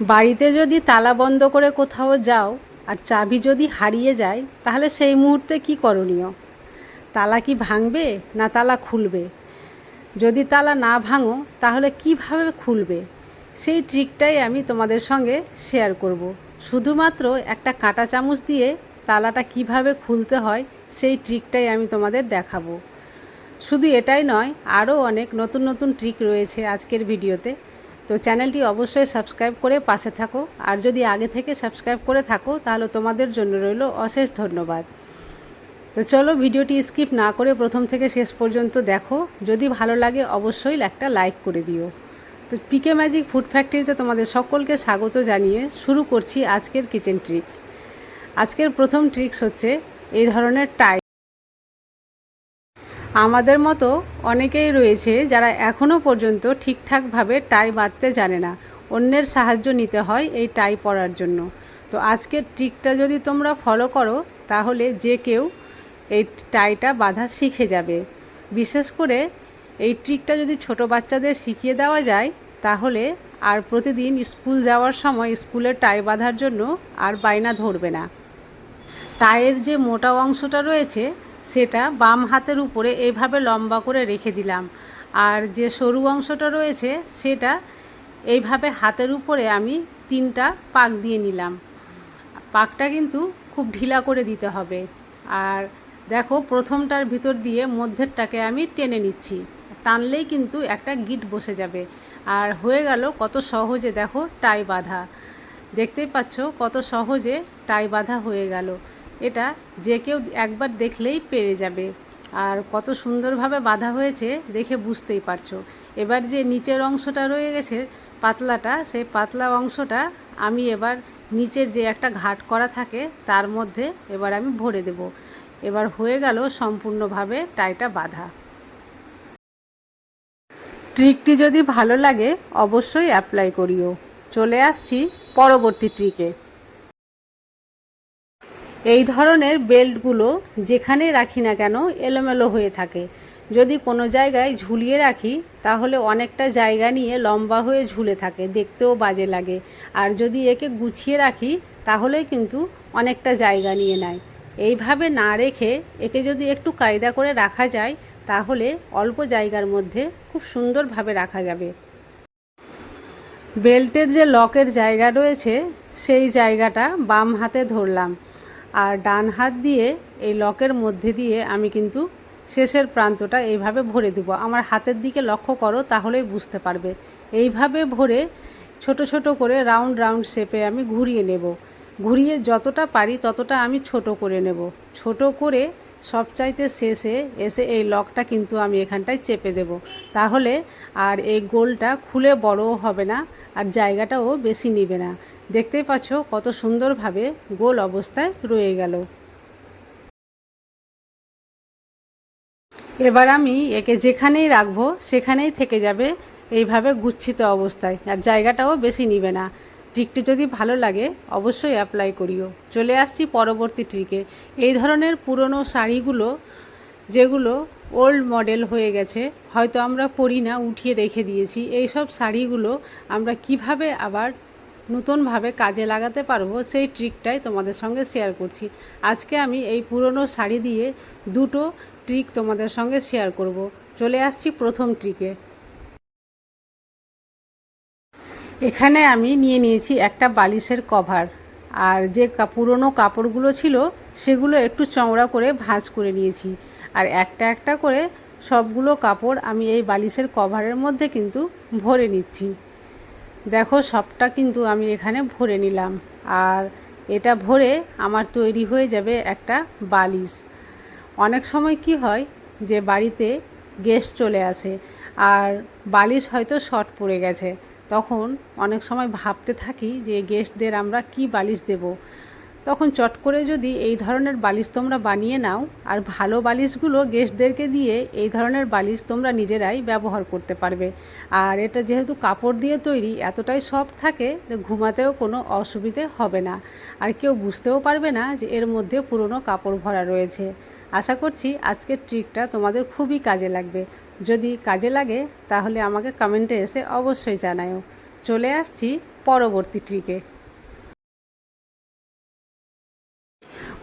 বাড়িতে যদি তালা বন্ধ করে কোথাও যাও আর চাবি যদি হারিয়ে যায়, তাহলে সেই মুহূর্তে কি করণীয়? তালা কি ভাঙবে না তালা খুলবে? যদি তালা না ভাঙো, তাহলে কীভাবে খুলবে? সেই ট্রিকটাই আমি তোমাদের সঙ্গে শেয়ার করব। শুধুমাত্র একটা কাঁটা চামচ দিয়ে তালাটা কীভাবে খুলতে হয়, সেই ট্রিকটাই আমি তোমাদের দেখাবো। শুধু এটাই নয়, আরও অনেক নতুন নতুন ট্রিক রয়েছে আজকের ভিডিওতে। তো চ্যানেলটি অবশ্যই সাবস্ক্রাইব করে পাশে থাকো। আর যদি আগে থেকে সাবস্ক্রাইব করে থাকো, তাহলে তোমাদের জন্য রইল অশেষ ধন্যবাদ। তো চলো ভিডিওটি স্কিপ না করে প্রথম থেকে শেষ পর্যন্ত দেখো। যদি ভালো লাগে, অবশ্যই একটা লাইক করে দিও। তো পিকে ম্যাজিক ফুড ফ্যাক্টরিতে তোমাদের সকলকে স্বাগত জানিয়ে শুরু করছি আজকের কিচেন ট্রিক্স। আজকের প্রথম ট্রিক্স হচ্ছে এই ধরনের টাই আমাদের মতো অনেকেই রয়েছে যারা এখনও পর্যন্ত ঠিকঠাকভাবে টাই বাঁধতে জানে না। অন্যের সাহায্য নিতে হয় এই টাই পরার জন্য। তো আজকের ট্রিকটা যদি তোমরা ফলো করো, তাহলে যে কেউ এই টাইটা বাঁধা শিখে যাবে। বিশেষ করে এই ট্রিকটা যদি ছোট বাচ্চাদের শিখিয়ে দেওয়া যায়, তাহলে আর প্রতিদিন স্কুল যাওয়ার সময় স্কুলে টাই বাঁধার জন্য আর বায়না ধরবে না। টাইয়ের যে মোটা অংশটা রয়েছে সেটা বাম হাতের উপরে এইভাবে লম্বা করে রেখে দিলাম। আর যে সরু অংশটা রয়েছে, সেটা এইভাবে হাতের উপরে আমি তিনটা পাক দিয়ে নিলাম। পাকটা কিন্তু খুব ঢিলা করে দিতে হবে। আর দেখো, প্রথমটার ভিতর দিয়ে মধ্যেরটাকে আমি টেনে নিচ্ছি। টানলেই কিন্তু একটা গিট বসে যাবে। আর হয়ে গেল কত সহজে দেখো, টাই বাঁধা। দেখতেই পাচ্ছ কত সহজে টাই বাঁধা হয়ে গেল। এটা যে কেউ একবার দেখলেই পেরে যাবে। আর কত সুন্দরভাবে বাঁধা হয়েছে দেখে বুঝতেই পারছ। এবার যে নিচের অংশটা রয়ে গেছে, পাতলাটা, সেই পাতলা অংশটা আমি এবার নিচের যে একটা ঘাট করা থাকে, তার মধ্যে এবার আমি ভরে দেব। এবার হয়ে গেল সম্পূর্ণভাবে টাইটা বাঁধা। ট্রিকটি যদি ভালো লাগে, অবশ্যই অ্যাপ্লাই করিও। চলে আসছি পরবর্তী ট্রিকে। এই ধরনের বেল্টগুলো যেখানে রাখি না কেন এলোমেলো হয়ে থাকে। যদি কোনো জায়গায় ঝুলিয়ে রাখি, তাহলে অনেকটা জায়গা নিয়ে লম্বা হয়ে ঝুলে থাকে, দেখতেও বাজে লাগে। আর যদি একে গুছিয়ে রাখি তাহলে কিন্তু অনেকটা জায়গা নিয়ে নেয়। এইভাবে না রেখে একে যদি একটু কায়দা করে রাখা যায়, তাহলে অল্প জায়গার মধ্যে খুব সুন্দরভাবে রাখা যাবে। বেল্টের যে লকের জায়গা রয়েছে, সেই জায়গাটা বাম হাতে ধরলাম। আর ডান হাত দিয়ে, এই লকের মধ্যে দিয়ে আমি কিন্তু শেষের প্রান্তটা এইভাবে ভরে দেব। আমার হাতের দিকে লক্ষ্য করো, তাহলেই বুঝতে পারবে। এইভাবে ভরে ছোট ছোট করে রাউন্ড রাউন্ড শেপে আমি ঘুরিয়ে নেব। ঘুরিয়ে যতটা পারি ততটা আমি ছোট করে নেব। ছোট করে সবচাইতে শেষে এসে এই লকটা কিন্তু আমি এখানটায় চেপে দেব। তাহলে আর এই গোলটা খুলে বড়ও হবে না আর জায়গাটাও বেশি নিবে না। দেখতেই পাচ্ছ কত সুন্দরভাবে গোল অবস্থায় রয়ে গেল। এবার আমি একে যেখানেই রাখব সেখানেই থেকে যাবে এইভাবে গুচ্ছিত অবস্থায়। আর জায়গাটাও বেশি নিবে না। ট্রিকটি যদি ভালো লাগে অবশ্যই অ্যাপ্লাই করিও। চলে আসছি পরবর্তী ট্রিকে। এই ধরনের পুরনো শাড়িগুলো, যেগুলো ওল্ড মডেল হয়ে গেছে, হয়তো আমরা পরি না, উঠিয়ে রেখে দিয়েছি। এই সব শাড়িগুলো আমরা কীভাবে আবার নতুনভাবে কাজে লাগাতে পারব সেই ট্রিকটাই তোমাদের সঙ্গে শেয়ার করছি। আজকে আমি এই পুরনো শাড়ি দিয়ে দুটো ট্রিক তোমাদের সঙ্গে শেয়ার করব। চলে আসছি প্রথম ট্রিকে এখানে আমি নিয়ে নিয়েছি একটা বালিশের কভার আর যে পুরনো কাপড়গুলো ছিল সেগুলো একটু চওড়া করে ভাঁজ করে নিয়েছি। আর একটা একটা করে সবগুলো কাপড় আমি এই বালিশের কভারের মধ্যে কিন্তু ভরে নিচ্ছি। দেখো, সবটা কিন্তু আমি এখানে ভরে নিলাম। আর এটা ভরে আমার তৈরি হয়ে যাবে একটা বালিশ। অনেক সময় কি হয় যে, বাড়িতে গেস্ট চলে আসে আর বালিশ হয়তো শর্ট পড়ে গেছে। তখন অনেক সময় ভাবতে থাকি যে গেস্টদের আমরা কি বালিশ দেব? তখন চট করে যদি এই ধরনের বালিশ তোমরা বানিয়ে নাও, আর ভালো বালিশগুলো গেস্টদেরকে দিয়ে এই ধরনের বালিশ তোমরা নিজেরাই ব্যবহার করতে পারবে। আর এটা যেহেতু কাপড় দিয়ে তৈরি, এতটাই সফট থাকে যে ঘুমাতেও কোনো অসুবিধে হবে না। আর কেউ বুঝতেও পারবে না যে এর মধ্যে পুরনো কাপড় ভরা রয়েছে। আশা করছি আজকের ট্রিকটা তোমাদের খুবই কাজে লাগবে। যদি কাজে লাগে, তাহলে আমাকে কমেন্টে এসে অবশ্যই জানাও চলে আসছি পরবর্তী ট্রিকে।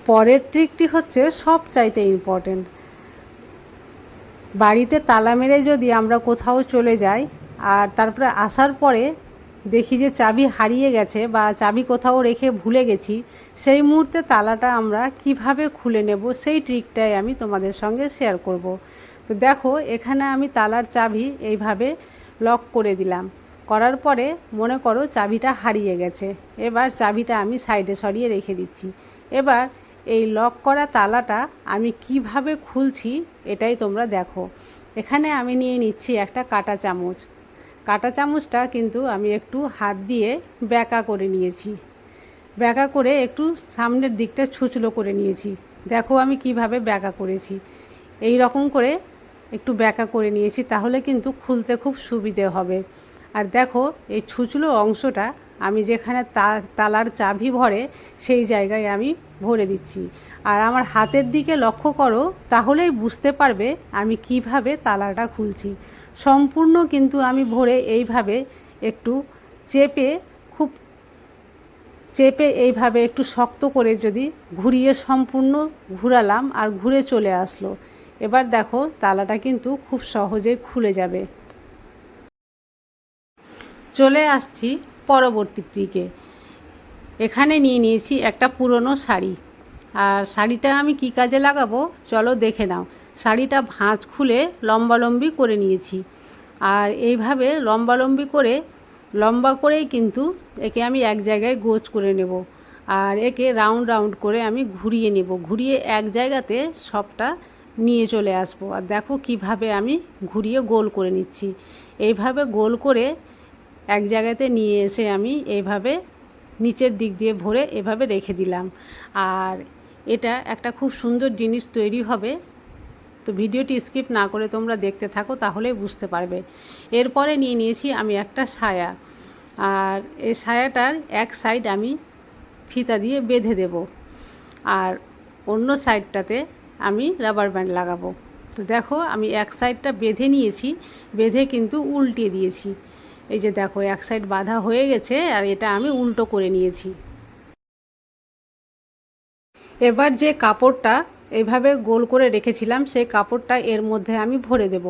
পরের ট্রিকটি হচ্ছে সব চাইতে ইম্পর্টেন্ট বাড়িতে তালা মেরে যদি আমরা কোথাও চলে যাই আর তারপরে আসার পরে দেখি যে চাবি হারিয়ে গেছে বা চাবি কোথাও রেখে ভুলে গেছি, সেই মুহূর্তে তালাটা আমরা কীভাবে খুলে নেব সেই ট্রিকটাই আমি তোমাদের সঙ্গে শেয়ার করব। তো দেখো, এখানে আমি তালার চাবি এইভাবে লক করে দিলাম। করার পরে মনে করো চাবিটা হারিয়ে গেছে। এবার চাবিটা আমি সাইডে সরিয়ে রেখে দিচ্ছি। এবার এই লক করা তালাটা আমি কীভাবে খুলছি এটাই তোমরা দেখো। এখানে আমি নিয়ে নিচ্ছি একটা কাটা চামচ। কাটা চামচটা কিন্তু আমি একটু হাত দিয়ে ব্যাকা করে নিয়েছি। ব্যাকা করে একটু সামনের দিকটা ছুচলো করে নিয়েছি। দেখো আমি কীভাবে ব্যাকা করেছি। এই রকম করে একটু ব্যাকা করে নিয়েছি, তাহলে কিন্তু খুলতে খুব সুবিধে হবে। আর দেখো এই ছুচলো অংশটা আমি যেখানে তালার চাবি ভরে সেই জায়গায় আমি ভরে দিচ্ছি। আর আমার হাতের দিকে লক্ষ্য করো, তাহলেই বুঝতে পারবে আমি কীভাবে তালাটা খুলছি। সম্পূর্ণ কিন্তু আমি ভরে এইভাবে একটু চেপে, খুব চেপে এইভাবে একটু শক্ত করে যদি ঘুরিয়ে সম্পূর্ণ ঘুরালাম আর ঘুরে চলে আসলো। এবার দেখো তালাটা কিন্তু খুব সহজে খুলে যাবে। চলে আসছি পরবর্তী ট্রিকে এখানে নিয়ে নিয়েছি একটা পুরনো শাড়ি। আর শাড়িটা আমি কি কাজে লাগাবো? চলো দেখে নাও। শাড়িটা ভাঁজ খুলে লম্বালম্বি করে নিয়েছি। আর এইভাবে লম্বালম্বি করে, লম্বা করেই কিন্তু একে আমি এক জায়গায় গোছ করে নেব। আর একে রাউন্ড রাউন্ড করে আমি ঘুরিয়ে নেব। ঘুরিয়ে এক জায়গাতে সবটা নিয়ে চলে আসব। আর দেখো কীভাবে আমি ঘুরিয়ে গোল করে নিচ্ছি। এইভাবে গোল করে এক জায়গাতে নিয়ে এসে আমি এইভাবে নিচের দিক দিয়ে ভরে এভাবে রেখে দিলাম। আর এটা একটা খুব সুন্দর জিনিস তৈরি হবে। তো ভিডিওটি স্কিপ না করে তোমরা দেখতে থাকো, তাহলেই বুঝতে পারবে। এরপরে নিয়ে নিয়েছি আমি একটা সায়া। আর এই সায়াটার এক সাইড আমি ফিতা দিয়ে বেঁধে দেব। আর অন্য সাইডটাতে আমি রাবার ব্যান্ড লাগাবো। তো দেখো আমি এক সাইডটা বেঁধে নিয়েছি, বেঁধে কিন্তু উল্টিয়ে দিয়েছি। এই যে দেখো, এক সাইড বাঁধা হয়ে গেছে আর এটা আমি উল্টো করে নিয়েছি। এবার যে কাপড়টা এভাবে গোল করে রেখেছিলাম, সেই কাপড়টা এর মধ্যে আমি ভরে দেব।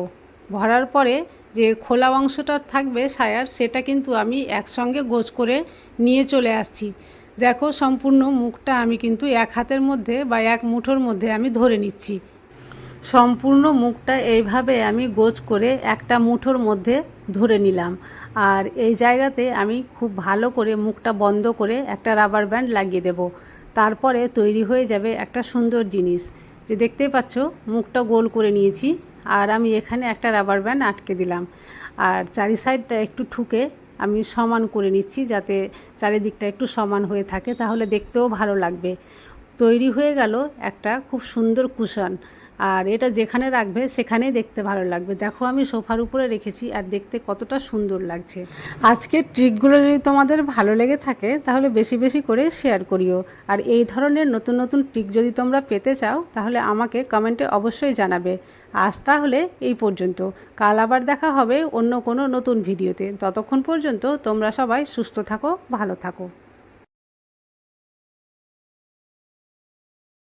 ভরার পরে যে খোলা অংশটা থাকবে সায়ার, সেটা কিন্তু আমি একসঙ্গে গোছ করে নিয়ে চলে আসছি। দেখো, সম্পূর্ণ মুখটা আমি কিন্তু এক হাতের মধ্যে বা এক মুঠোর মধ্যে আমি ধরে নিচ্ছি। সম্পূর্ণ মুখটা এইভাবে আমি গোছ করে একটা মুঠোর মধ্যে ধরে নিলাম। আর এই জায়গাতে আমি খুব ভালো করে মুখটা বন্ধ করে একটা রাবার ব্যান্ড লাগিয়ে দেব। তারপরে তৈরি হয়ে যাবে একটা সুন্দর জিনিস। যে দেখতেই পাচ্ছ, মুখটা গোল করে নিয়েছি আর আমি এখানে একটা রাবার ব্যান্ড আটকে দিলাম। আর চারি সাইডটা একটু ঠুকে আমি সমান করে নিচ্ছি যাতে চারিদিকটা একটু সমান হয়ে থাকে, তাহলে দেখতেও ভালো লাগবে। তৈরি হয়ে গেল একটা খুব সুন্দর কুশন। আর এটা যেখানে রাখবে সেখানেই দেখতে ভালো লাগবে। দেখো আমি সোফার উপরে রেখেছি আর দেখতে কতটা সুন্দর লাগছে। আজকের ট্রিকগুলো যদি তোমাদের ভালো লেগে থাকে তাহলে বেশি বেশি করে শেয়ার করিও। আর এই ধরনের নতুন নতুন ট্রিক যদি তোমরা পেতে চাও তাহলে আমাকে কমেন্টে অবশ্যই জানাবে। আজ তাহলে এই পর্যন্ত। কাল আবার দেখা হবে অন্য কোনো নতুন ভিডিওতে। ততক্ষণ পর্যন্ত তোমরা সবাই সুস্থ থাকো, ভালো থাকো।